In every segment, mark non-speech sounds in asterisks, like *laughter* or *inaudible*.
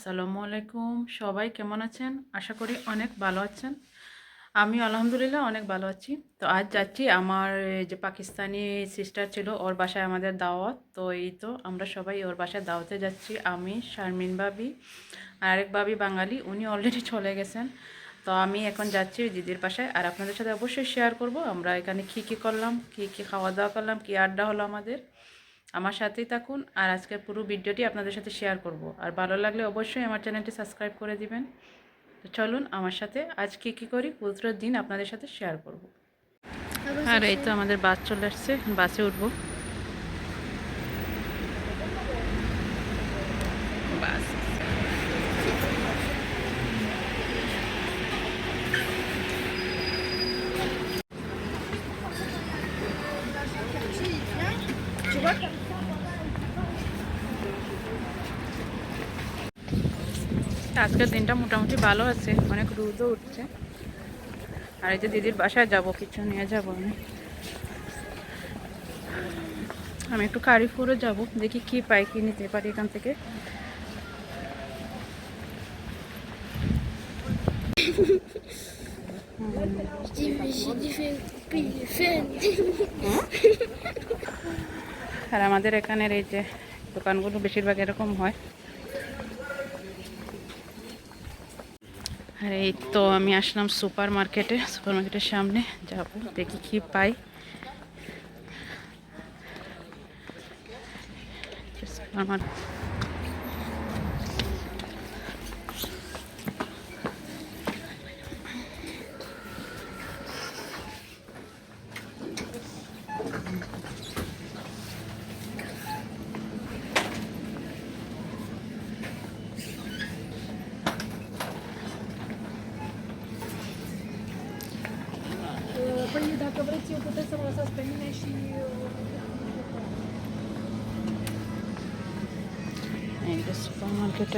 আসসালামু আলাইকুম। সবাই কেমন আছেন? আশা করি অনেক ভালো আছেন। আমি আলহামদুলিল্লাহ অনেক ভালো আছি। তো আজ যাচ্ছি আমার যে পাকিস্তানি সিস্টার ছিল, ওর বাসায় আমাদের দাওয়াত। তো এই তো আমরা সবাই ওর বাসায় দাওয়াতে যাচ্ছি। আমি, শারমিন বাবি আর আরেক বাবি বাঙালি, উনি অলরেডি চলে গেছেন। তো আমি এখন যাচ্ছি দিদির বাসায়। আর আপনাদের সাথে অবশ্যই শেয়ার করব। আমরা এখানে কী কী করলাম, কী কী খাওয়া দাওয়া করলাম, কী আড্ডা হলো আমাদের। আমার সাথেই থাকুন আর আজকের পুরো ভিডিওটি আপনাদের সাথে শেয়ার করব। আর ভালো লাগলে অবশ্যই আমার চ্যানেলটি সাবস্ক্রাইব করে দিবেন। তো চলুন আমার সাথে আজ কী কী করি পুজোর দিন আপনাদের সাথে শেয়ার করব। আর এই তো আমাদের বাস চলে আসছে, বাসে উঠবো। আজকের দিনটা মোটামুটি ভালো আছে, অনেক রোদও উঠছে। আর এই যে দিদির বাসায় যাব, কিছু নিয়ে যাব আমি। আমি একটু কারিপুরে যাব, দেখি কি পাই, কি নিতে পারি এখান থেকে. আর আমাদের এখানের এই যে দোকানগুলো বেশিরভাগ এরকম হয়। আর এই তো আমি আসলাম সুপার মার্কেটে সুপার মার্কেটের সামনে। যাব, দেখি কি পাই। সুপার মার্কেট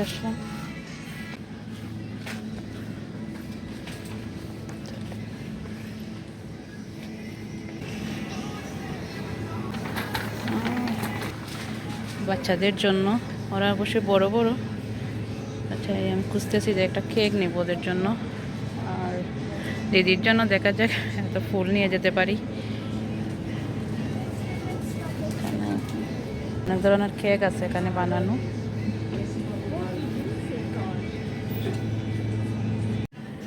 আসলাম। বাচ্চাদের জন্য, ওরা অবশ্যই বড় বড়। আচ্ছা আমি খুঁজতেছি যে একটা কেক নেব ওদের জন্য। আর দিদির জন্য দেখা যাক এত ফুল নিয়ে যেতে পারি। অনেক ধরনের কেক আছে এখানে বানানো।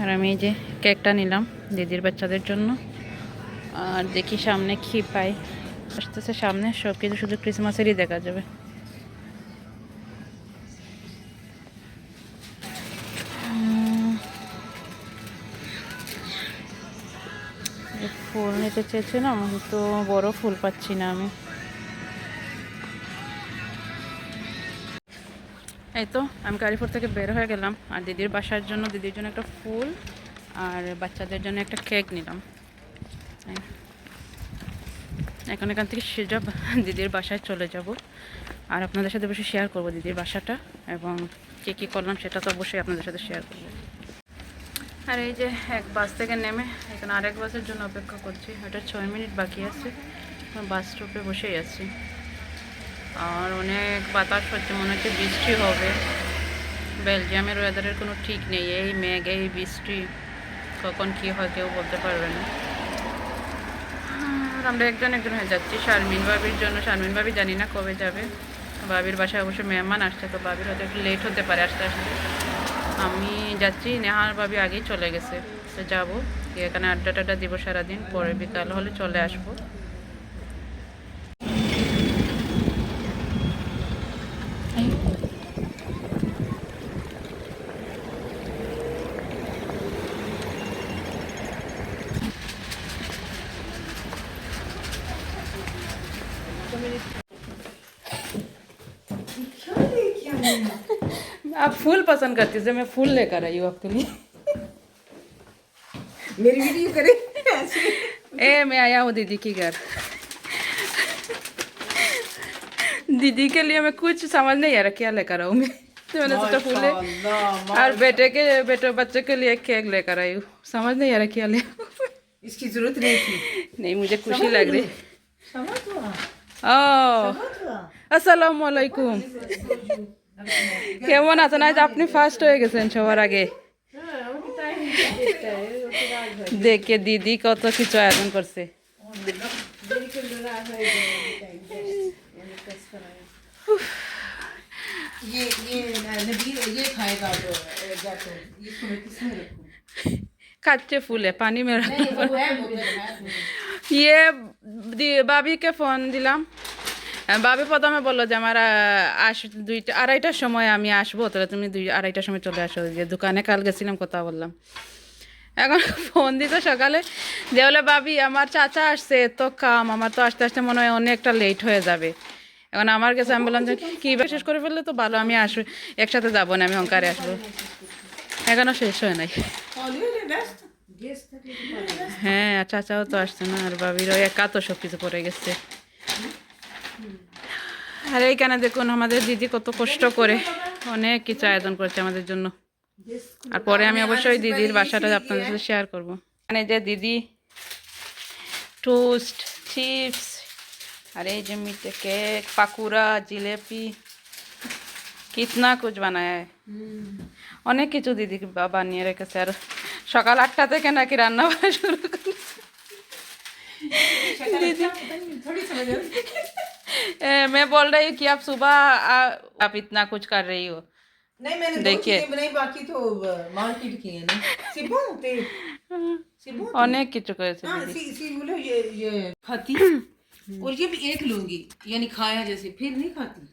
আর আমি এই যে কেকটা নিলাম দিদির বাচ্চাদের জন্য। আর দেখি সামনে কি পাই। আসতেছে সামনে সব কিছু শুধু ক্রিসমাসেরই দেখা যাবে। ফুল নিতে চেয়েছিলাম তো বড় ফুল পাচ্ছি না আমি। এই তো, আমি কারিপুর থেকে বের হয়ে গেলাম। আর দিদির বাসার জন্য, দিদির জন্য একটা ফুল আর বাচ্চাদের জন্য একটা কেক নিলাম। এখন এখান থেকে সোজা দিদির বাসায় চলে যাব। আর আপনাদের সাথে বসে শেয়ার করব দিদির বাসাটা এবং কে কী করলাম সেটা তো অবশ্যই আপনাদের সাথে শেয়ার করব। আর এই যে এক বাস থেকে নেমে, এখানে আরেক বাসের জন্য অপেক্ষা করছি। ওটা ছয় মিনিট বাকি আছে। বাস স্টপে বসেই আছি। আর অনেক বাতাস হচ্ছে, মনে হচ্ছে বৃষ্টি হবে। বেলজিয়ামের ওয়েদারের কোনো ঠিক নেই, এই মেঘ, এই বৃষ্টি, কখন কি হয় কেউ বলতে পারবে না। আর আমরা একজন একজন হয়ে যাচ্ছি, শারমিন বাবির জন্য। শারমিন বাবি জানি না কবে যাবে। বাবির বাসায় অবশ্য মেহমান আসছে, তো বাবির হয়তো একটু লেট হতে পারে আস্তে আস্তে। আমি যাচ্ছি, নেহার বাবি আগেই চলে গেছে, তো যাব। এখানে আড্ডা টাড্ডা দিব সারাদিন, পরে বিকাল হলে চলে আসব। *laughs* आप फूल पसंद करती है मैं फूल लेकर आई हूँ आपके लिए। मेरी वीडियो करे? ए मैं आया हूँ दीदी के घर। दीदी के लिए मैं कुछ समझ नहीं आ रहा क्या लेकर आऊँ मैं। तो मैंने सोचा फूल ले। और बेटे के बेटे बच्चे के लिए केक लेकर आई हूँ। समझ नहीं आ रहा क्या ले। इसकी ज़रूरत नहीं थी। नहीं मुझे खुशी लग रही समझ हुआ ओ वालेकुम কেমন আছেন আজ আপনি ফার্স্ট হয়ে গেছেন সবার আগে দেখে দিদি কত কিছু আয়োজন করছে ये ये नबी ये खाएगा तो जातो ये सुनो किसमें रखूं খাচ্ছে বাবি প্রথমে বলল যে আমার আস, দুইটা, আড়াইটার সময় আমি আসব, তাহলে তুমি দুই, আড়াইটার সময় চলে আসো। যে দোকানে কাল গেছিলাম, কথা বললাম। এখন ফোন দিত সকালে, যে বলে বাবি আমার চাচা আসছে তো কাম, আমার তো আসতে আসতে মনে হয় অনেকটা লেট হয়ে যাবে। এখন আমার কাছে আমি বললাম যে, কী শেষ করে ফেললে তো ভালো, আমি আসব, একসাথে যাব না, আমি অঙ্কারে আসব। এখনও শেষ হয় নাই. হ্যাঁ চাচাও তো আসছে না, আর বাবিরও একা তো সব কিছু পড়ে গেছে। আর এইখানে দেখুন আমাদের দিদি কত কষ্ট করে অনেক কিছু আয়োজন করেছে আমাদের জন্য। আর পরে আমি অবশ্যই দিদির বাসাটা আপনাদের সাথে শেয়ার করব। এখানে যে দিদি টোস্ট চিপস আর এই যে মিঠে কেক পাকুড়া জিলেপি কিতনা কুচ বানায়। অনেক কিছু দিদি বানিয়ে রেখেছে। আর সকাল আটটা থেকে নাকি রান্না বান্না শুরু করেছে। দিদি। *laughs* मैं बोल रही हूँ कि आप सुबह आप इतना कुछ कर रही हो। नहीं मैंने देखिए। बनाई बाकी तो मार्केट की है ना। सिबो ते सिबो अनेक की चुके से हाँ सी सी बोलो ये ये खाती। *clears throat* और ये भी एक लूँगी यानी खाया जैसे फिर नहीं खाती।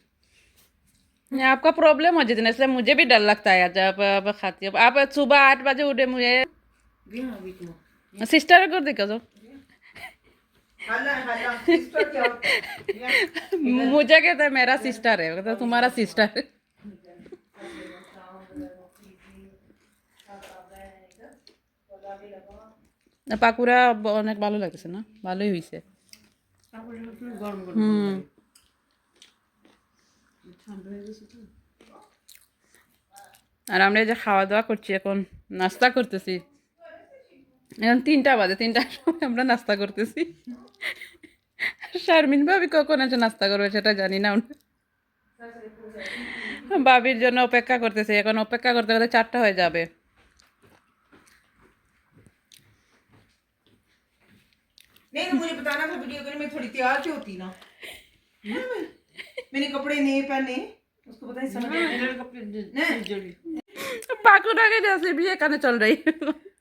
नहीं आपका प्रॉब्लम हो जितने से मुझे भी डर लगता है जब आप खाती हो। आप सुबह आठ बजे उठे मुझे। सिस्टर हाँ, तो। को दिखा दो तो। *laughs* मुझे कहते हैं मेरा सिस्टर है कहता है, तुम्हारा सिस्टर है না, পাকুড়া ব- অনেক ভালো লাগছে না ভালোই হয়েছে গরম গরম হুম আর আমরা এই যে খাওয়া দাওয়া করছি এখন নাস্তা করতেছি এখন তিনটা বাজে তিনটার সময় আমরা নাস্তা করতেছি। শারমিন ভাবি কখন আছে নাস্তা করবে সেটা জানি না বাবির জন্য অপেক্ষা করতেছে এখন অপেক্ষা করতে করতে চারটা হয়ে যাবে। नहीं तो বিয়ে কানে চল রাই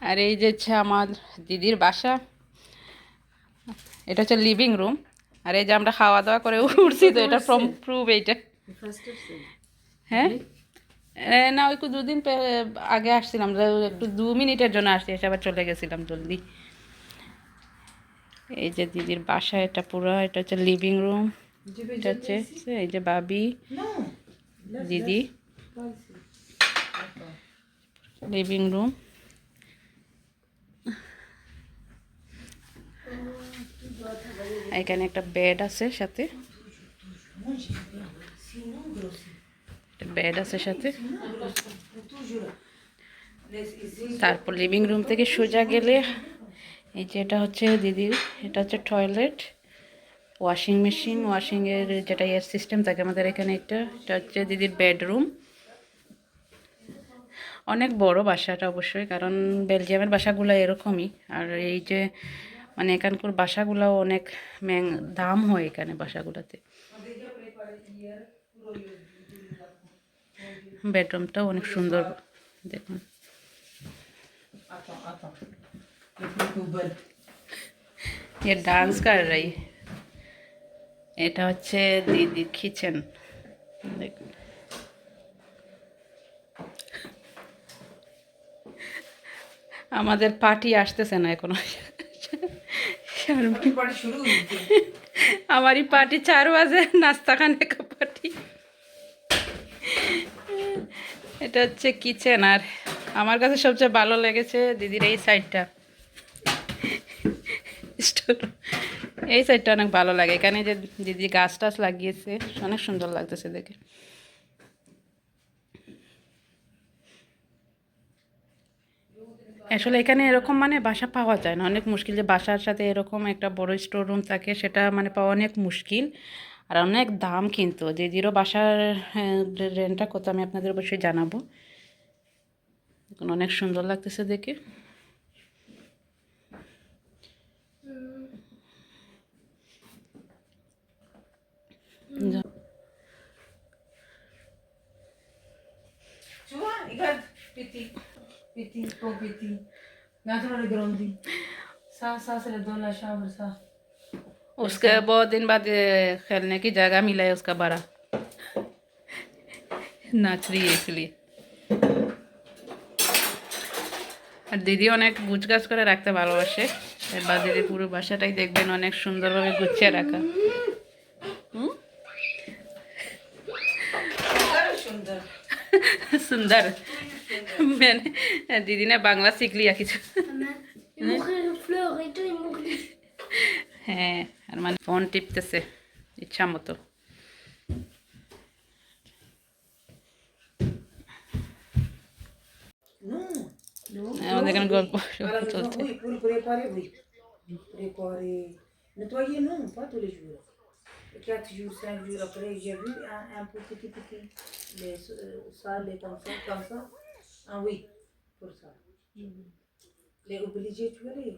আর এই যে হচ্ছে আমার দিদির বাসা এটা হচ্ছে লিভিং রুম আর এই যে আমরা খাওয়া দাওয়া করে উঠছি তো এটা ফ্রম প্রুভ এইটা। হ্যাঁ? না ওই একটু দুদিন আগে আসছিলাম একটু দু মিনিটের জন্য আসছি এসে আবার চলে গেছিলাম জলদি। এই যে দিদির বাসা এটা পুরো এটা হচ্ছে লিভিং রুম এটা হচ্ছে এই যে বাবি দিদি। লিভিং রুম এখানে একটা বেড আছে সাথে। বেড আছে সাথে। তারপর লিভিং রুম থেকে সোজা গেলে এই যে এটা হচ্ছে দিদির, এটা হচ্ছে টয়লেট ওয়াশিং মেশিন ওয়াশিংয়ের যেটা এয়ার সিস্টেম থাকে আমাদের এখানে একটা, এটা হচ্ছে দিদির বেডরুম অনেক বড় বাসাটা অবশ্যই, কারণ বেলজিয়ামের বাসাগুলো এরকমই। আর এই যে মানে এখানকার বাসাগুলো অনেক ম্যাং দাম হয় এখানে বাসাগুলোতে বেডরুমটাও অনেক সুন্দর দেখুন Attends, attends Le plus poubelle ये डांस कर रही এটা হচ্ছে দিদির কিচেন দেখুন আমাদের পার্টি আসতেছে না এখনো अपनी पार्टी शुरू हुई थी हमारी पार्टी चार बजे नाश्ता खाने का पार्टी এটা হচ্ছে কিচেন আর আমার কাছে সবচেয়ে ভালো লেগেছে দিদির এই সাইডটা স্টোর এই সাইডটা অনেক ভালো লাগে এখানে যে দিদি গাছ টাছ লাগিয়েছে অনেক সুন্দর লাগতেছে দেখে আসলে এখানে এরকম মানে বাসা পাওয়া যায় না। অনেক মুশকিল যে বাসার সাথে এরকম একটা বড় স্টোর রুম থাকে সেটা মানে পাওয়া অনেক মুশকিল। আর অনেক দাম কিন্তু। যে জিরো বাসার হ্যাঁ, রেন্টটা কত আমি আপনাদের অবশ্যই জানাব। এখন অনেক সুন্দর লাগতেছে দেখে। Tu vois, regarde, petit, petit, ton petit. Maintenant, le grandi. Ça, ça, c'est le dans la chambre, ça. उसके बहुत दिन बाद ये खेलने की जगह मिला है उसका बड़ा नाच रही है इसलिए আর দিদি অনেক গুছগাছ করে রাখতে ভালোবাসে এবার দিদি পুরো বাসাটাই দেখবেন অনেক সুন্দরভাবে গুছিয়ে রাখা হুম? सुंदर *laughs* सुंदर मैंने दीदी ने बांग्ला सीख लिया কিছু Ils m'offrirent une fleur et tout, ils m'offrirent. হ্যাঁ আর মানে ফোন টিপতেছে ইচ্ছা মতো Non. Non. আমাদের এখানে গল্প Alors, চলছে oui, pour le préparer, oui. Préparer. Nettoyer, non, pas tous les jours. Quatre jours, cinq jours après, j'ai vu un, un peu petit, petit, les euh, salles et comme ça, comme ça. Ah oui, pour ça. Mm. Les obligés, tu vois, les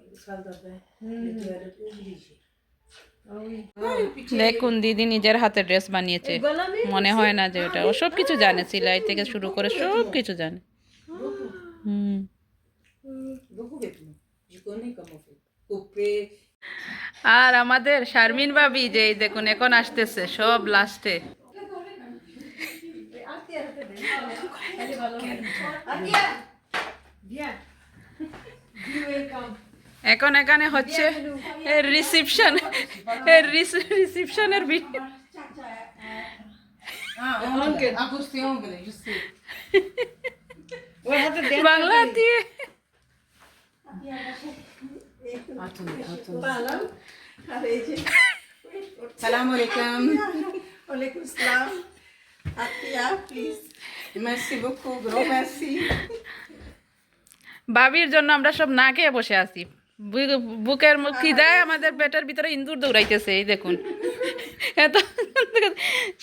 de bain, mm. les toilettes obligées. Ah ah, দেখুন দিদি নিজের হাতে dress বানিয়েছে। মনে হয় না যে ওটা। ও সব কিছু জানে সিলাই থেকে শুরু করে সব কিছু জানে। আর আমাদের শারমিন বাবি যে দেখুন এখন আসতেছে সব লাস্টে এখন এখানে হচ্ছে রিসিপশন রিসিপশনের বাংলা দিয়ে। সালামালাইকুম ওয়ালাইকুম সালাম Atia, please. Merci beaucoup, grand merci. ভাবির জন্য আমরা সব না খেয়ে বসে আছি। বুকের খিদায় আমাদের পেটের ভিতরে ইন্দুর দৌড়াইতেছে এই দেখুন। এত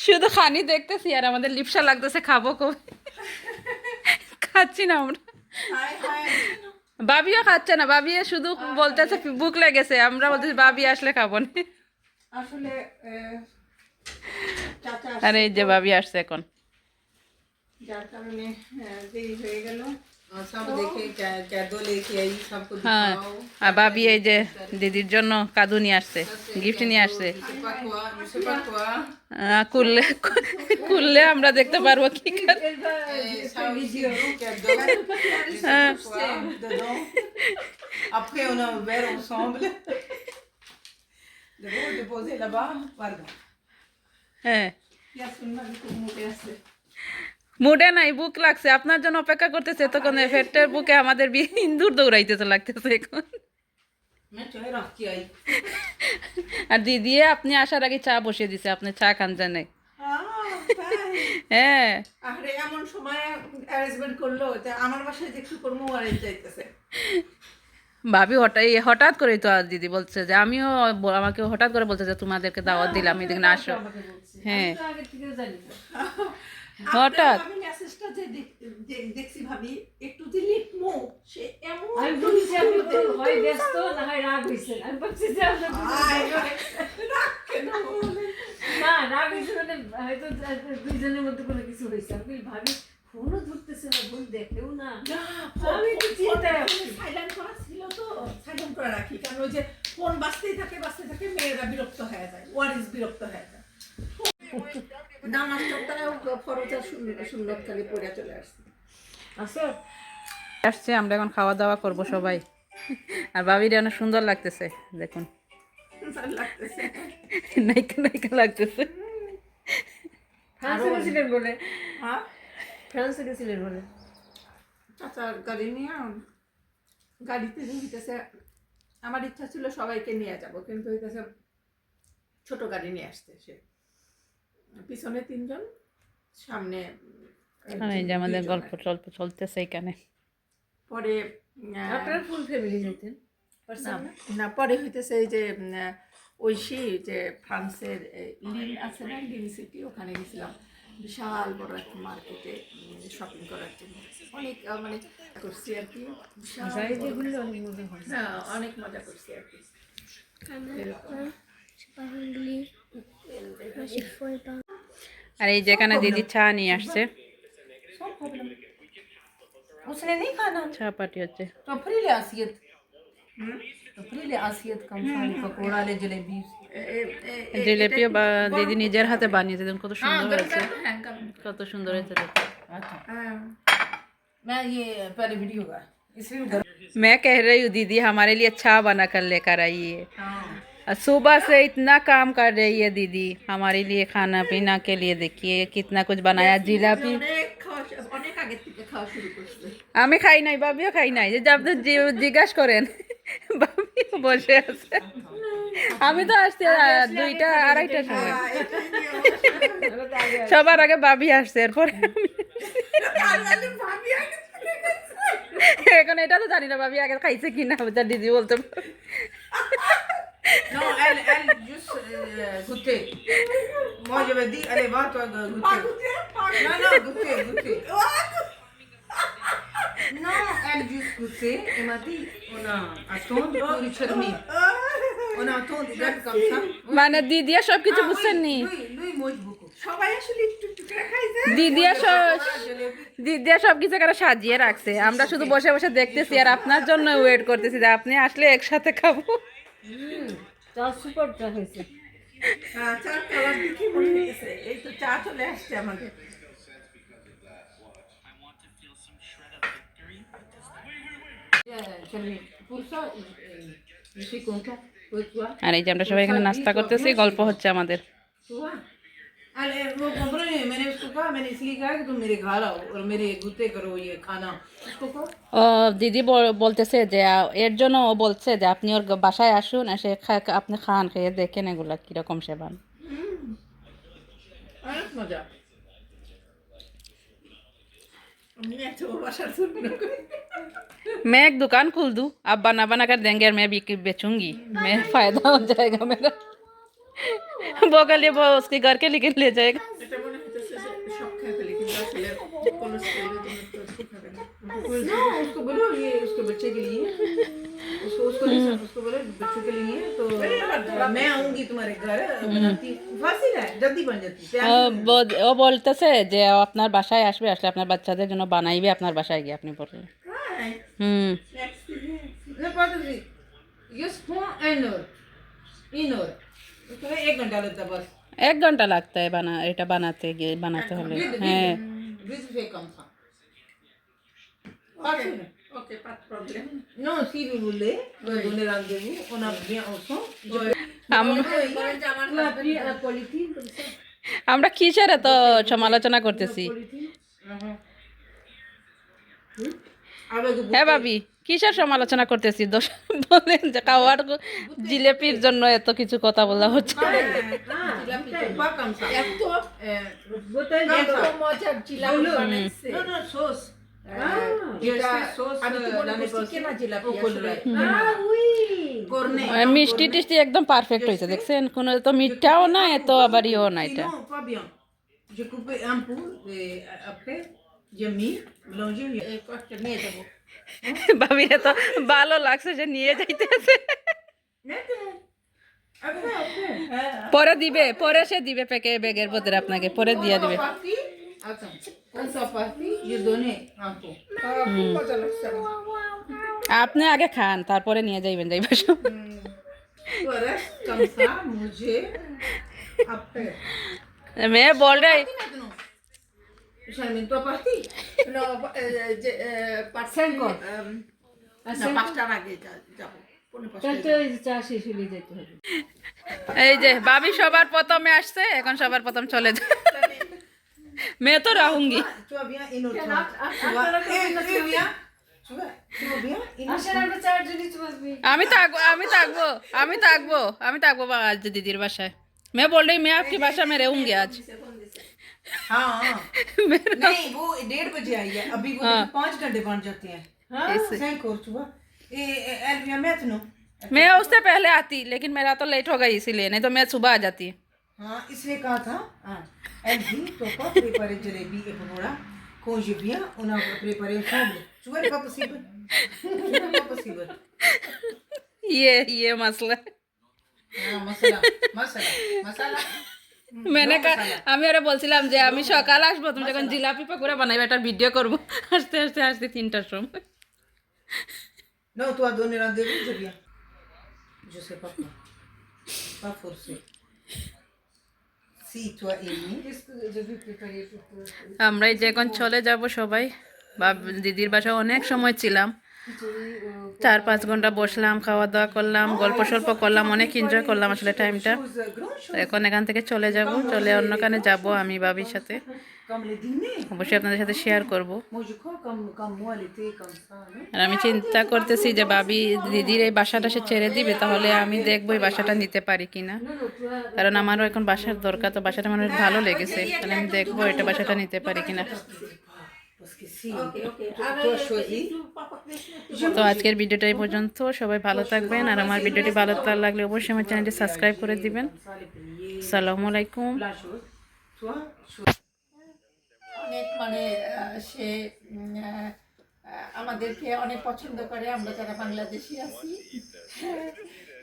শুধু খানি দেখতেছি আর আমাদের লিপসা লাগতেছে খাব কবে? খাচ্ছি না আমরা. বাবিও খাচ্ছে না বাবি শুধু বলতেছে বুক লেগেছে আমরা বলতেছি বাবি আসলে খাব না। আসলে আরে এই যে ভাবি আসছে এখন। হ্যাঁ, দিদির জন্য কাদু নিয়ে আসছে গিফট নিয়ে আসছে। খুললে আমরা দেখতে পারব কি হ্যাঁ। মুডে নাই বুক লাগছে। আপনার জন্য অপেক্ষা করতেছে তখন ফেটের বুকে আমাদের বিয়ে ইন্দুর দৌড়াইতেছে লাগতেছে এখন। আর দিদি আপনি আসার আগে চা বসিয়ে দিছে আপনি চা খান জানে। হ্যাঁ। এমন সময় অ্যারেঞ্জমেন্ট করল আমার বাসায় যে কর্ম যাইতেছে ভাবি হঠাৎ হঠাৎ করেই তো দিদি বলছে যে আমিও আমাকে হঠাৎ করে বলছে যে তোমাদেরকে দাওয়াত দিলাম এদিকে আসো। হ্যাঁ। *laughs* হঠাৎ। হয় না হয়? না রাগ হয়েছে মানে হয়তো দুইজনের মধ্যে কোনো কিছু হয়েছে আমি ভাবি ফোনও ধরতেছে না বোন দেখেও না। আমি চিন্তায় সাইলেন্ট করা। ছিল তো। সাইলেন্ট করে রাখি কারণ ওই যে ফোন বাজতেই থাকে বাজতে থাকে মেয়েরা বিরক্ত হয়ে যায় ওয়ারিস বিরক্ত হয়ে যায়। নামাজ চোখটাও ফরজা সুন্নত খালি পড়ে চলে আসছে। আসো আসছে আমরা এখন খাওয়া দাওয়া করব সবাই। আর ভাবির অনেক সুন্দর লাগতেছে দেখুন। লাগতেছে। নাইকা নাইকা লাগতেছে। বলে হ্যাঁ? ফ্রান্সে গেছিলেন বলে চাচার গাড়ি নিয়ে গাড়িতে হইতেছে আমার ইচ্ছা ছিল সবাইকে নিয়ে যাব কিন্তু হইতেছে ছোট গাড়ি নিয়ে আসতে সে। পিছনে তিনজন সামনে আর এই যে আমাদের গল্প টল্প চলতেছে এখানে। পরে আপনার ফুল ফ্যামিলি যেতেন না, পরে হইতেছে এই যে ঐশী যে ফ্রান্সের লিন আছে না লিন সিটি ওখানে গেছিলাম। বিশাল বড় একটা মার্কেটে শপিং করার জন্য অনেক আহ, মানে করছি আর কি বিশাল গাড়ি বড়- দিয়ে ঘুরলে অনেক মজা হয় হ্যাঁ অনেক মজা করছি আর কি Spaghetti. Was ich voll da. আর এই যেখানে দিদি চা নিয়ে আসছে उसने नहीं खाना চা পাটি হচ্ছে तो फ्री ले आसियत तो फ्री ले आसियत कम खाने पकौड़ा ले जलेबी এ- এ- এ- এ- জিলেপিও এটা বা কি দিদি গরম নিজের করতে হাতে হবে? বানিয়েছে দেখুন কত হ্যাঁ, সুন্দর গরম হয়েছে করতে- হ্যাঁ, গরম করতে কত সুন্দর হয়েছে দেখতে अच्छा হ্যাঁ। मैं ये पहले वीडियो का इसलिए भी गरम- मैं कह रही हूँ दीदी हमारे लिए अच्छा बना कर लेकर आई है हाँ। और सुबह से इतना काम कर रही है दीदी हमारे लिए खाना पीना के लिए देखिए कितना कुछ बनाया जिलापी অনেক খাওয়া শু- অনেক আগের থেকে খাওয়া শুরু করছে আমি খাই নাই বাবিও খাই নাই যে আপনি জি- জিজ্ঞাসা করেন *laughs* বাবিও বসে আছে *laughs* আমি তো আসছি দুইটা আড়াইটার সময়। সবার আগে বাবি আসছে এরপর এখন এটা তো জানি না ভাবি আগে খাইছে কি না যা দিদি বলতে মানে দিদিয়া সব কিছু Ah, বুঝছেন নি একটু একটু দিদিয়া সব দিদিয়া কিছু করে সাজিয়ে রাখছে আমরা শুধু বসে বসে দেখতেছি আর আপনার জন্য ওয়েট করতেছি যে আপনি আসলে একসাথে খাব চা সুপার চা হয়েছে হ্যাঁ চার কালার দেখে আর এই যে আমরা সবাই এখানে নাস্তা করতেছি গল্প হচ্ছে আমাদের। ও দিদি বলতেছে যে এর জন্য ও বলছে যে আপনি ওর বাসায় আসুন এসে আপনি খান খেয়ে দেখেন এগুলা কীরকম সেবান। মজা। मैं एक दुकान खोल दूँ? आप बना बना कर देंगे और मैं भी बेचूँगी। मैं फ़ायदा हो जाएगा मेरा। वो कर लिए वो उसके घर के लेके ले जाएगा। उसको बोलो ये उसके बच्चे के लिए उसको उसको नहीं सब उसको बोलो बच्चों के लिए तो मैं आऊंगी तुम्हारे घर बनाती फासिल है जल्दी बन जाती है ও ব- ও বলতেছে যে ও আপনার বাসায় আসবে আসলে আপনার বাচ্চাদের জন্য বানাইবে আপনার বাসায় গিয়ে আপনি বললেন হ্যাঁ হুম এক্সপিরিয়েন্স नहीं pas de juste prends un heure une heure उसको হ্যাঁ comme ça Pas পাত problem Non, si vous voulez, me donner rendez-vous, on a bien ensemble. যে আমার কিসের এত সমালোচনা করতেছি? হ্যাঁ ভাবি কিসের সমালোচনা করতেছি? দোষ বলেন যে খাওয়ার জিলেপির জন্য এত কিছু কথা বলা হচ্ছে. এত Euh, এত মজার জিলাপি বানাইছে। মিষ্টি টিষ্টি একদম পারফেক্ট হয়েছে দেখছেন কোনো তো মিঠাও না এত আবার ইয়েও এটা ভালো লাগছে যে নিয়ে যাইতে পরে দিবে পরে সে দিবে প্যাকে ব্যাগের বদলে আপনাকে পরে দিয়ে দিবে আপনি আগে খান তারপরে নিয়ে যাইবেন যাইব মেয়ে বল রে। এই যে বাবি সবার প্রথমে আসছে এখন সবার প্রথম চলে যায়। मैं तो रहूंगी Tu vas bien in autre. Can I- I- Tu I'm vas, gonna go eh, in the tu vas bien? Tu vas, tu vas bien in আসেন autre. আমরা চারজনই তো আসবি আমি থাকবো আমি থাকবো আমি থাকবো আমি থাকবো বা আজ দিদির বাসায় मैं बोल रही मैं आपकी भाषा में रहूंगी आज *laughs* हाँ हाँ मेरा नहीं वो डेढ़ बजे आई है अभी वो देखो पाँच घंटे बन जाते हैं ऐसे। सही कोर चुबा ए ए- एलविया मैथ नो मैं उससे पहले आती लेकिन मेरा तो लेट हो गई इसीलिए नहीं तो मैं सुबह आ जाती हाँ इसने कहा था हाँ एलवी तो का प्रेपारे jalebi e panola con gibia una prepare un sobre tu vuoi pas possible tu vuoi pas possible ये ये मसला है। हाँ मसाला मसाला मसाला मैंने कहा আমি ওরা বলছিলাম যে আমি সকাল আসবো তুমি যখন জিলাপি পাকুড়া বানাইবে একটা ভিডিও করবো আস্তে আস্তে আস্তে তিনটার সময় non tu as donné rendez-vous je viens je sais pas quoi pas forcé আমরা এই যে এখন চলে যাব সবাই। বা দিদির বাসায় অনেক সময় ছিলাম। চার পাঁচ ঘণ্টা বসলাম, খাওয়া দাওয়া করলাম, গল্প সল্প করলাম, অনেক এনজয় করলাম আসলে টাইমটা এখন এখান থেকে চলে যাব, চলে অন্যখানে যাব আমি, বাবির সাথে। অবশ্যই আপনাদের সাথে শেয়ার করব। আর আমি চিন্তা করতেছি যে বাবি দিদির এই বাসাটা সে ছেড়ে দিবে তাহলে আমি দেখব এই বাসাটা নিতে পারি কিনা। কারণ আমারও এখন বাসার দরকার তো বাসাটা আমার ভালো লেগেছে। তাহলে আমি দেখব এটা বাসাটা নিতে পারি কিনা। তো আজকের ভিডিওটা এই পর্যন্ত। সবাই ভালো থাকবেন আর আমার ভিডিওটি ভালো লাগলে অবশ্যই আমার চ্যানেলটি সাবস্ক্রাইব করে দিবেন। আসসালামু আলাইকুম। অনেক মানে সে আমাদেরকে অনেক পছন্দ করে। আমরা যারা বাংলাদেশি আছি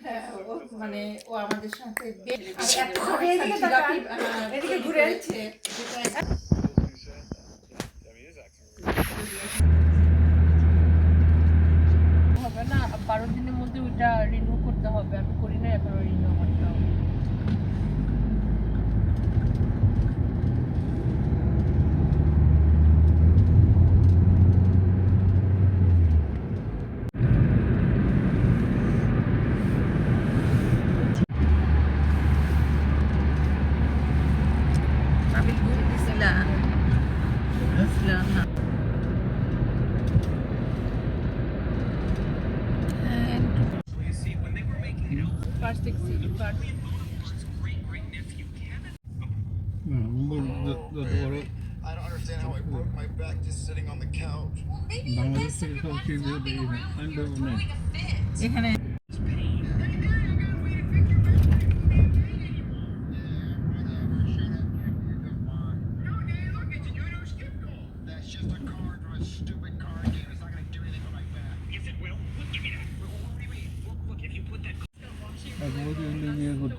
হ্যাঁ, ও মানে ও আমাদের সাথে হবে না বারো দিনের মধ্যে ওইটা রিনিউ করতে হবে। আমি করি না এখন রিনিউ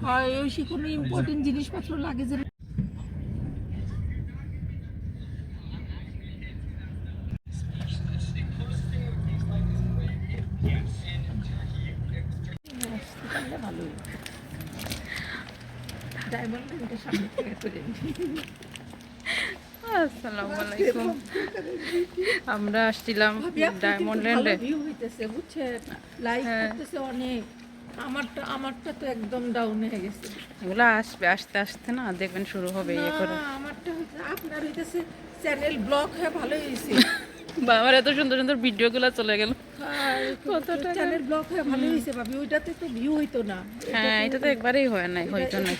হয় ওই সে কোনো ইম্পর্টেন্ট জিনিসপত্র লাগে যে ডায়মন্ড ব্যাংকের সামনে থেকে করে নিই। আসসালামু আলাইকুম আমরা আসছিলাম ভাবি, আপনার কিন্তু ডায়মন্ড ভালো ল্যান্ডে view হইতেছে, বুঝছেন? Like হ্যাঁ। করতেছে অনেক। আমারটা আমারটা তো একদম ডাউন হয়ে গেছে। এগুলো আসবে আস্তে আস্তে না দেখবেন শুরু হবে ইয়ে করে। আমারটা হচ্ছে আপনার হইতেছে চ্যানেল ব্লক হয়ে ভালো হয়েছে *laughs* এত সুন্দর সুন্দর ভিডিওগুলো চলে গেল। কত টাকা? চ্যানেল ব্লক হয়ে ভালো হয়েছে ভাবি ওইটাতে তো ভিউ হইতো না। হ্যাঁ এটা তো একবারেই হয় নাই হয়তো না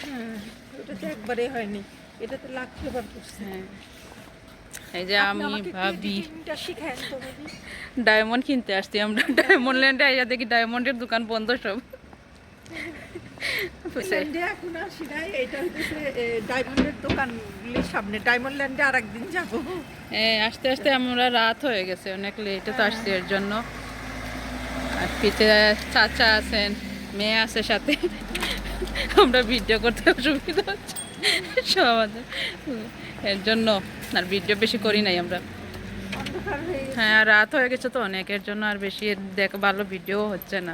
ওটাতে একবারে হয়নি। লাখ ফেভার করছে। হ্যাঁ। এই যে আমি ভাবি। তো ডায়মন্ড কিনতে আসছি আমরা। ডায়মন্ড ল্যান্ডে আইয়া দেখি ডায়মন্ডের দোকান বন্ধ সব। এখন আসি নাই এটা হইতেছে ডায়মন্ডের দোকানগুলির সামনে। ডায়মন্ড ল্যান্ডে আর একদিন যাব। হ্যাঁ আস্তে আস্তে আমরা রাত হয়ে গেছে অনেক লেটে তো আসছি এর জন্য। আর পিছে চাচা আছেন মেয়ে আছে সাথে। আমরা ভিডিও করতে অসুবিধা হচ্ছে। সব আমাদের। এর জন্য আর ভিডিও বেশি করি নাই আমরা। হয়ে আর রাত হয়ে গেছে তো অনেকের জন্য আর বেশি দেখ ভালো ভিডিও হচ্ছে না।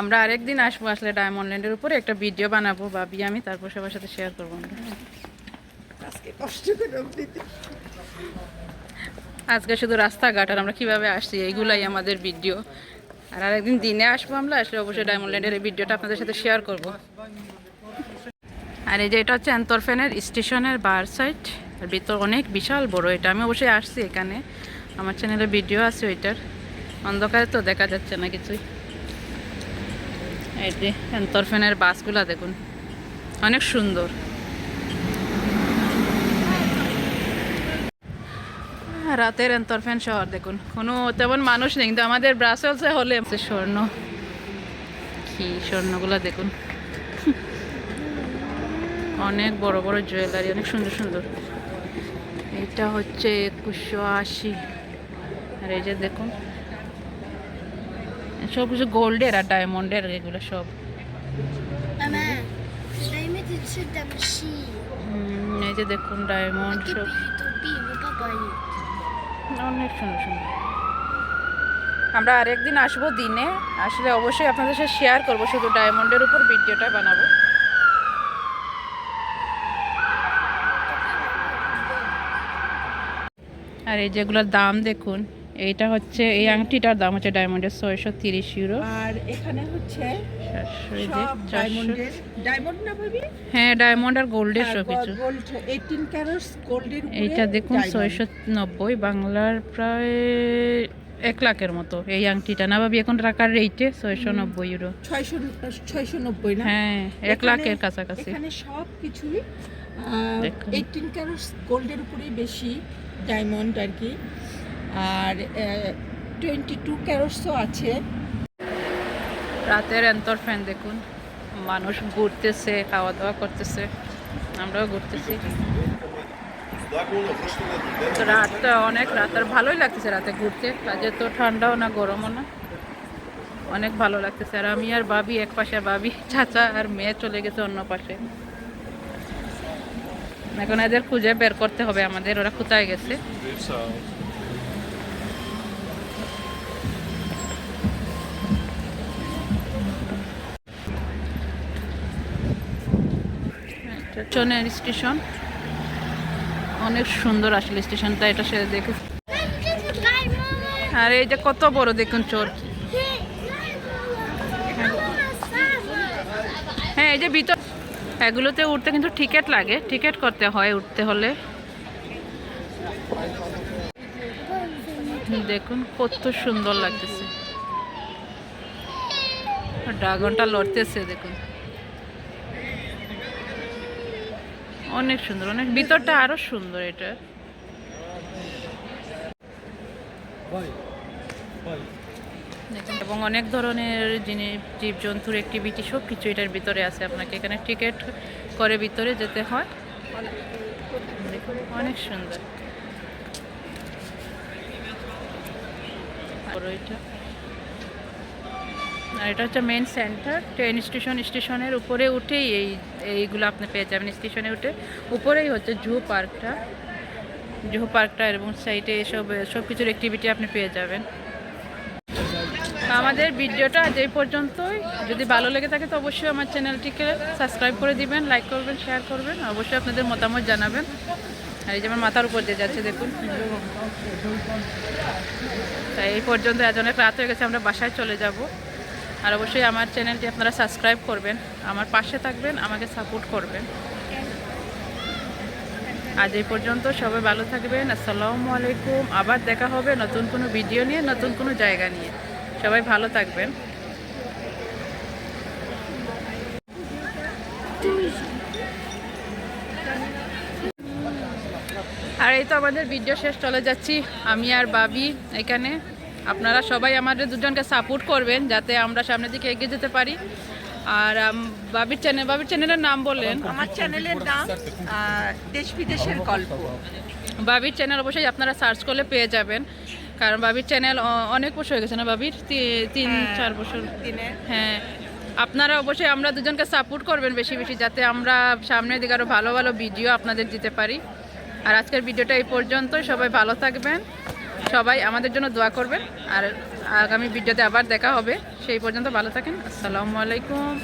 আমরা আরেকদিন আসব আসলে ডায়মন্ড ল্যান্ডের উপরে একটা ভিডিও বানাবো ভাবি আমি তারপর সবার সাথে শেয়ার করব আজকে শুধু রাস্তাঘাট আর আমরা কীভাবে আসছি এইগুলাই আমাদের ভিডিও। আর আরেকদিন দিনে আসব আমরা, আসলে অবশ্যই ডায়মন্ড ল্যান্ডের এই ভিডিওটা আপনাদের সাথে শেয়ার করব। আর এই যে এটা হচ্ছে অ্যান্তরফেনের স্টেশনের বার সাইড আর ভিতর অনেক বিশাল বড়, এটা আমি অবশ্যই আসছি এখানে। আমার চ্যানেলে ভিডিও আছে ওইটার। অন্ধকারে তো দেখা যাচ্ছে না কিছুই। এই যে অ্যান্তরফেনের বাসগুলা দেখুন, অনেক সুন্দর। রাতের এন্তরফেন শহর দেখুন। কোনো তেমন মানুষ নেই কিন্তু আমাদের ব্রাসেলসে হলে স্বর্ণ। কি স্বর্ণগুলো দেখুন। অনেক বড় বড় জুয়েলারি অনেক সুন্দর সুন্দর। এটা হচ্ছে একুশশো আশি। আর এই যে দেখুন সব কিছু গোল্ডের আর ডায়মন্ডের এগুলো সব। এই যে দেখুন ডায়মন্ড সব. অনেক সুন্দর সুন্দর। আমরা আরেকদিন আসব দিনে। আসলে অবশ্যই আপনাদের সাথে শেয়ার করব শুধু ডায়মন্ডের উপর ভিডিওটা বানাবো। আর এই যেগুলোর দাম দেখুন এইটা হচ্ছে এই আংটিটার দাম হচ্ছে ডায়মন্ডের ছয়শো তিরিশ ইউরো আর এখানে হচ্ছে হ্যাঁ ডায়মন্ড আর গোল্ডের সব কিছু। গোল্ড 18 ক্যারেটস গোল্ডের এইটা দেখুন ছয়শো নব্বই বাংলার প্রায় এক লাখের মতো এই আংটিটা। না ভাবি এখন টাকার রেটে ছয়শো নব্বই ইউরো 600 690 না? হ্যাঁ এক লাখের কাছাকাছি। এখানে সব কিছুই। এইটিন ক্যারেটস গোল্ডের উপরেই বেশি ডায়মন্ড আর কি। আর টোয়েন্টি টু ক্যারেটসও আছে। রাতের এন্তর ফ্যান দেখুন। মানুষ ঘুরতেছে খাওয়া দাওয়া করতেছে, আমরাও ঘুরতেছি। রাতটা অনেক রাত, আর ভালোই লাগতেছে রাতে ঘুরতে। কাজে তো ঠান্ডাও না, গরমও না। অনেক ভালো লাগতেছে। আর আমি আর বাবি এক পাশে বাবি চাচা আর মেয়ে চলে গেছে অন্য পাশে। এখন এদের খুঁজে বের করতে হবে আমাদের, ওরা কোথায় গেছে? ট্রেনের স্টেশন। অনেক সুন্দর আসলে স্টেশনটা, এটা সে দেখে আর এই যে কত বড় দেখুন চোর। হ্যাঁ এই যে ভিতর এগুলোতে উঠতে কিন্তু টিকিট লাগে। টিকিট করতে হয় উঠতে হলে। দেখুন কত সুন্দর লাগতেছে। ড্রাগনটা লড়তেছে, দেখুন। অনেক সুন্দর, অনেক ভিতরটা আরও সুন্দর এটা। এবং অনেক ধরনের জিনিস জীবজন্তুর অ্যাক্টিভিটি সব কিছু এটার ভিতরে আছে আপনাকে। এখানে টিকিট করে ভিতরে যেতে হয়। অনেক সুন্দর। ওইটা আর এটা হচ্ছে মেন সেন্টার ট্রেন স্টেশন স্টেশনের উপরে উঠেই এই, এইগুলো আপনি পেয়ে যাবেন। স্টেশনে উঠে উপরেই হচ্ছে জু পার্কটা। জু পার্কটা এবং সাইডে এসব সব কিছুর অ্যাক্টিভিটি আপনি পেয়ে যাবেন। আমাদের ভিডিওটা এই পর্যন্তই। যদি ভালো লেগে থাকে তো অবশ্যই আমার চ্যানেলটিকে সাবস্ক্রাইব করে দিবেন লাইক করবেন শেয়ার করবেন অবশ্যই আপনাদের মতামত জানাবেন। আর এই যে আমার মাথার উপর দিয়ে যাচ্ছে, দেখুন। তাই এই পর্যন্ত অনেক রাত হয়ে গেছে, আমরা বাসায় চলে যাব। আর অবশ্যই আমার চ্যানেলটি আপনারা সাবস্ক্রাইব করবেন, আমার পাশে থাকবেন, আমাকে সাপোর্ট করবেন। আজ এই পর্যন্ত সবাই ভালো থাকবেন, আসসালামু আলাইকুম, আবার দেখা হবে নতুন কোনো ভিডিও নিয়ে, নতুন কোনো জায়গা নিয়ে। সবাই ভালো থাকবেন। আর এই তো আমাদের ভিডিও শেষ, চলে যাচ্ছি আমি আর বাবি এখানে। আপনারা সবাই আমাদের দুজনকে সাপোর্ট করবেন যাতে আমরা সামনের দিকে এগিয়ে যেতে পারি। আর বাবির চ্যানেল বাবির চ্যানেলের নাম বললেন আমার চ্যানেলের নাম দেশ বিদেশের গল্প। বাবির চ্যানেল অবশ্যই আপনারা সার্চ করলে পেয়ে যাবেন। কারণ বাবির চ্যানেল অনেক বছর হয়ে গেছে না বাবির? তিন চার বছর। হ্যাঁ আপনারা অবশ্যই আমরা দুজনকে সাপোর্ট করবেন বেশি বেশি যাতে আমরা সামনের দিকে আরও ভালো ভালো ভিডিও আপনাদের দিতে পারি। আর আজকের ভিডিওটা এই পর্যন্তই। সবাই ভালো থাকবেন। সবাই আমাদের জন্য দোয়া করবেন। আর আগামী ভিডিওতে আবার দেখা হবে। সেই পর্যন্ত ভালো থাকেন। আসসালামু আলাইকুম।